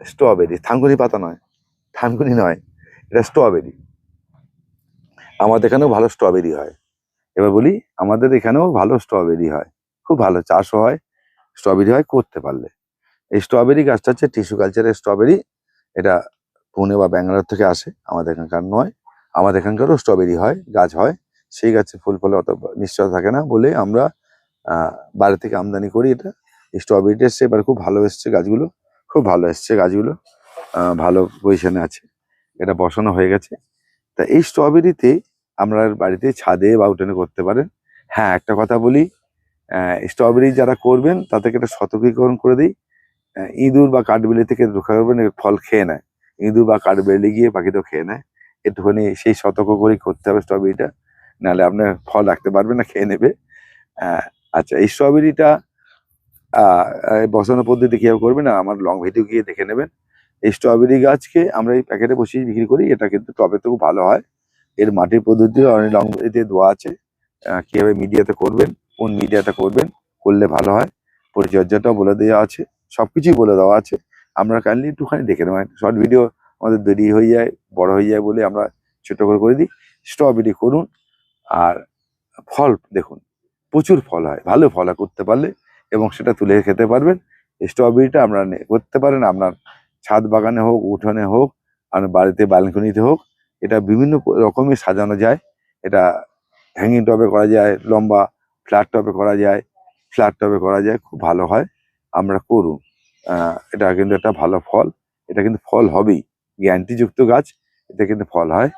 Strawberry, থানকুনি পাতা নয়, থানকুনি নয়, এটা স্ট্রবেরি। আমাদের এখানেও ভালো স্ট্রবেরি হয়। এবার বলি, আমাদের এখানেও ভালো স্ট্রবেরি হয়। খুব ভালো চাষও হয়, স্ট্রবেরি হয় করতে পারলে। এই স্ট্রবেরি গাছটা হচ্ছে টিস্যু কালচারের স্ট্রবেরি, এটা পুনে বা ব্যাঙ্গালোর থেকে আসে, আমাদের এখানকার নয়। আমাদের এখানকারও স্ট্রবেরি হয়, গাছ হয়। সেই গাছে ফুল ফলে অত নিশ্চয় থাকে না বলে আমরা বাইরে থেকে আমদানি করি এটা। স্ট্রবেরিটা এসছে, এবার খুব ভালো এসছে গাছগুলো। খুব ভালো এসছে গাছগুলো। ভালো পজিশনে আছে। এটা বসানো হয়ে গেছে। তা এই স্ট্রবেরিতে আমরা বাড়িতে ছাদে বা উঠোনে করতে পারেন। হ্যাঁ একটা কথা বলি স্ট্রবেরি যারা করবেন, তাদেরকে একটা সতর্কীকরণ করে দিই। ইঁদুর বা কাঠবেলি থেকে রক্ষা করবেন ফল খেয়ে নেয়। ইঁদুর বা কাঠবিলি গিয়ে পাখিতেও খেয়ে নেয়। একটুখানি সেই সতর্ক করেই করতে হবে স্ট্রবেরিটা নাহলে আপনার ফল রাখতে পারবেন না, খেয়ে নেবে। আচ্ছা এই স্ট্রবেরিটা বসানোর পদ্ধতি কীভাবে করবেন আমার লং ভিডিও গিয়ে দেখে নেবেন। এই স্ট্রবেরি গাছকে আমরা এই প্যাকেটে বসিয়ে বিক্রি করি, এটা কিন্তু টবে তো খুব ভালো হয়। এর মাটির পদ্ধতি অনেক লং ভিডিওতে দেওয়া আছে। কীভাবে মিডিয়াতে করবেন, কোন মিডিয়াতে করবেন, করলে ভালো হয়। পরিচর্যাটাও বলে দেওয়া আছে, সবকিছুই বলে দেওয়া আছে। আমরা কাইন্ডলি একটুখানি দেখে নেবেন শর্ট ভিডিও আমাদের দেরি হয়ে যায়, বড় হয়ে যায় বলে আমরা ছোট করে করে দিই। স্ট্রবেরি করুন, আর ফল দেখুন, প্রচুর ফল হয়, ভালো ফল করতে পারলে এবং সেটা তুলে খেতে পারবেন। স্ট্রবেরিটা নে- করতে পারেন। আপনার ছাদ বাগানে হোক, উঠোনে হোক, আপনার বাড়িতে ব্যালকনিতে হোক, এটা বিভিন্ন রকমের সাজানো যায়। এটা হ্যাঙ্গিং টবে করা যায়, লম্বা ফ্ল্যাট টবে করা যায় ফ্ল্যাট টবে করা যায়, খুব ভালো হয়। আমরা করুন। এটা কিন্তু একটা ভালো ফল। এটা কিন্তু ফল হবেই। গ্যারান্টিযুক্ত গাছ, এতে কিন্তু ফল হয়।